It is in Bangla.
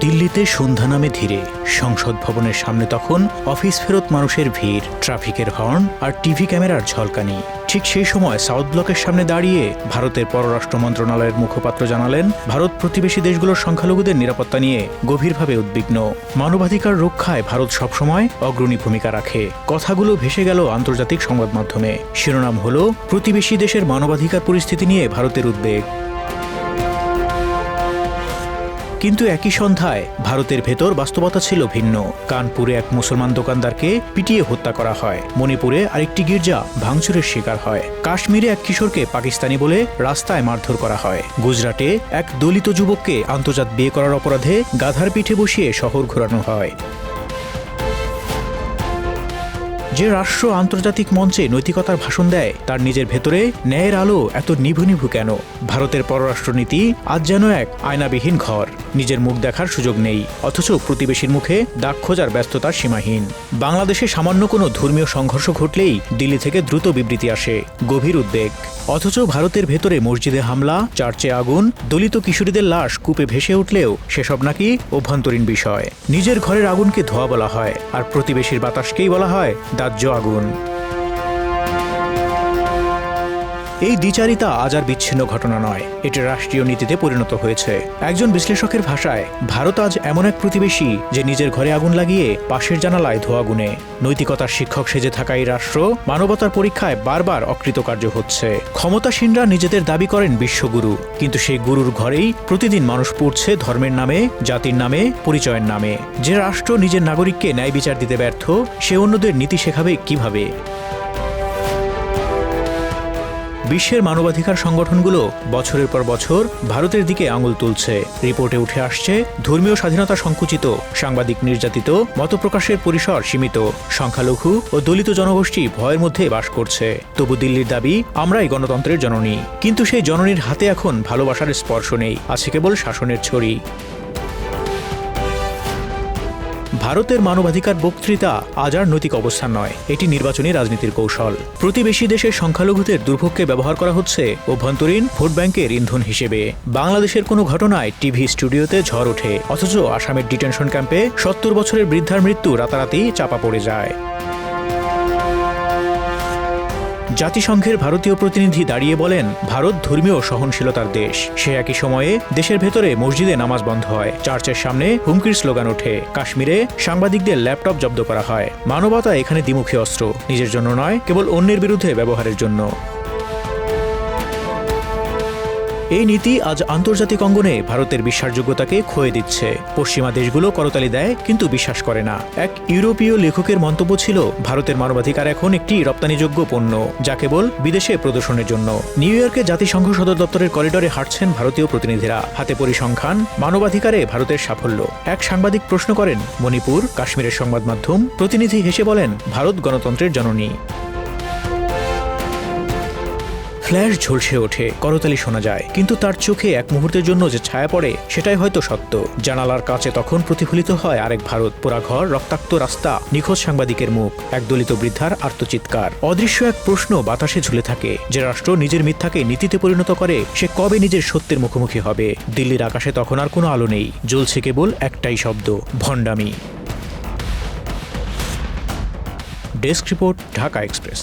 দিল্লিতে সন্ধ্যা নামে ধীরে। সংসদ ভবনের সামনে তখন অফিস ফেরত মানুষের ভিড়, ট্রাফিকের হর্ন আর টিভি ক্যামেরার ঝলকানি। ঠিক সেই সময় সাউথ ব্লকের সামনে দাঁড়িয়ে ভারতের পররাষ্ট্র মন্ত্রণালয়ের মুখপাত্র জানালেন, ভারত প্রতিবেশী দেশগুলোর সংখ্যালঘুদের নিরাপত্তা নিয়ে গভীরভাবে উদ্বিগ্ন। মানবাধিকার রক্ষায় ভারত সবসময় অগ্রণী ভূমিকা রাখে। কথাগুলো ভেসে গেল আন্তর্জাতিক সংবাদ মাধ্যমে। শিরোনাম হল, প্রতিবেশী দেশের মানবাধিকার পরিস্থিতি নিয়ে ভারতের উদ্বেগ। কিন্তু একই সন্ধ্যায় ভারতের ভেতর বাস্তবতা ছিল ভিন্ন। কানপুরে এক মুসলমান দোকানদারকে পিটিয়ে হত্যা করা হয়। মণিপুরে আরেকটি গির্জা ভাঙচুরের শিকার হয়। কাশ্মীরে এক কিশোরকে পাকিস্তানি বলে রাস্তায় মারধর করা হয়। গুজরাটে এক দলিত যুবককে আন্তর্জাত বিয়ে করার অপরাধে গাধার পিঠে বসিয়ে শহর ঘোরানো হয়। যে রাষ্ট্র আন্তর্জাতিক মঞ্চে নৈতিকতার ভাষণ দেয়, তার নিজের ভেতরে ন্যায়ের আলো এত নিভু নিভু কেন? ভারতের পররাষ্ট্রনীতি আজ যেন এক আয়নাবিহীন ঘর। নিজের মুখ দেখার সুযোগ নেই, অথচ প্রতিবেশীর মুখে দাগ খোঁজার ব্যস্ততা সীমাহীন। বাংলাদেশে সামান্য কোনো ধর্মীয় সংঘর্ষ ঘটলেই দিল্লি থেকে দ্রুত বিবৃতি আসে। গভীর উদ্বেগ। অথচ ভারতের ভেতরে মসজিদে হামলা, চার্চে আগুন, দলিত কিশোরীদের লাশ কূপে ভেসে উঠলেও সেসব নাকি অভ্যন্তরীণ বিষয়। নিজের ঘরের আগুনকে ধোয়া বলা হয়, আর প্রতিবেশীর বাতাসকেই বলা হয় দাহ্য আগুন। এই দ্বিচারিতা আজ আর বিচ্ছিন্ন ঘটনা নয়। এটি রাষ্ট্রীয় নীতিতে পরিণত হয়েছে। একজন বিশ্লেষকের ভাষায়, ভারত আজ এমন এক প্রতিবেশী যে নিজের ঘরে আগুন লাগিয়ে পাশের জানালায় ধোয়া গুনে। নৈতিকতার শিক্ষক সেজে থাকা এই রাষ্ট্র মানবতার পরীক্ষায় বারবার অকৃতকার্য হচ্ছে। ক্ষমতাসীনরা নিজেদের দাবি করেন বিশ্বগুরু, কিন্তু সেই গুরুর ঘরেই প্রতিদিন মানুষ পড়ছে ধর্মের নামে, জাতির নামে, পরিচয়ের নামে। যে রাষ্ট্র নিজের নাগরিককে ন্যায় বিচার দিতে ব্যর্থ, সে অন্যদের নীতি শেখাবে কীভাবে? বিশ্বের মানবাধিকার সংগঠনগুলো বছরের পর বছর ভারতের দিকে আঙুল তুলছে। রিপোর্টে উঠে আসছে, ধর্মীয় স্বাধীনতা সংকুচিত, সাংবাদিক নির্যাতিত, মতপ্রকাশের পরিসর সীমিত, সংখ্যালঘু ও দলিত জনগোষ্ঠী ভয়ের মধ্যে বাস করছে। তবু দিল্লির দাবি, আমরাই গণতন্ত্রের জননী। কিন্তু সেই জননীর হাতে এখন ভালোবাসার স্পর্শ নেই, আছে কেবল শাসনের ছড়ি। ভারতের মানবাধিকার বক্তৃতা আজ আর নৈতিক অবস্থান নয়, এটি নির্বাচনী রাজনীতির কৌশল। প্রতিবেশী দেশের সংখ্যালঘুদের দুর্ভোগকে ব্যবহার করা হচ্ছে অভ্যন্তরীণ ভোট ব্যাংকের ইন্ধন হিসেবে। বাংলাদেশের কোনো ঘটনায় টিভি স্টুডিওতে ঝড় ওঠে, অথচ আসামের ডিটেনশন ক্যাম্পে সত্তর বছরের বৃদ্ধার মৃত্যু রাতারাতি চাপা পড়ে যায়। জাতিসংঘের ভারতীয় প্রতিনিধি দাঁড়িয়ে বলেন, ভারত ধর্মীয় সহনশীলতার দেশ। সে একই সময়ে দেশের ভেতরে মসজিদে নামাজ বন্ধ হয়। চার্চের সামনে হুমকির স্লোগান ওঠে। কাশ্মীরে সাংবাদিকদের ল্যাপটপ জব্দ করা হয়। মানবতা এখানে দ্বিমুখী অস্ত্র। নিজের জন্য নয়, কেবল অন্যের বিরুদ্ধে ব্যবহারের জন্য। এই নীতি আজ আন্তর্জাতিক অঙ্গনে ভারতের বিশ্বাসযোগ্যতাকে ক্ষয়ে দিচ্ছে। পশ্চিমা দেশগুলো করতালি দেয়, কিন্তু বিশ্বাস করে না। এক ইউরোপীয় লেখকের মন্তব্য ছিল, ভারতের মানবাধিকার এখন একটি রপ্তানিযোগ্য পণ্য, যা কেবল বিদেশে প্রদর্শনের জন্য। নিউ ইয়র্কে জাতিসংঘ সদর দপ্তরের করিডরে হাঁটছেন ভারতীয় প্রতিনিধিরা। হাতে পরিসংখ্যান, মানবাধিকারে ভারতের সাফল্য। এক সাংবাদিক প্রশ্ন করেন, মণিপুর, কাশ্মীরের সংবাদ মাধ্যম প্রতিনিধি হেসে বলেন, ভারত গণতন্ত্রের জননী। ফ্ল্যাশ ঝলসে ওঠে, করতালি শোনা যায়। কিন্তু তার চোখে এক মুহূর্তের জন্য যে ছায়া পড়ে, সেটাই হয়তো সত্য। জানালার কাছে তখন প্রতিফলিত হয় আরেক ভারত। পোড়া ঘর, রক্তাক্ত রাস্তা, নিখোঁজ সাংবাদিকের মুখ এক দলিত বৃদ্ধার আর্তচিৎকার অদৃশ্য এক প্রশ্ন বাতাসে ঝুলে থাকে, যে রাষ্ট্র নিজের মিথ্যাকে নীতিতে পরিণত করে, সে কবে নিজের সত্যের মুখোমুখি হবে? দিল্লির আকাশে তখন আর কোনো আলো নেই। জ্বলছে কেবল একটাই শব্দ, ভণ্ডামি। Desk report, Dhaka Express.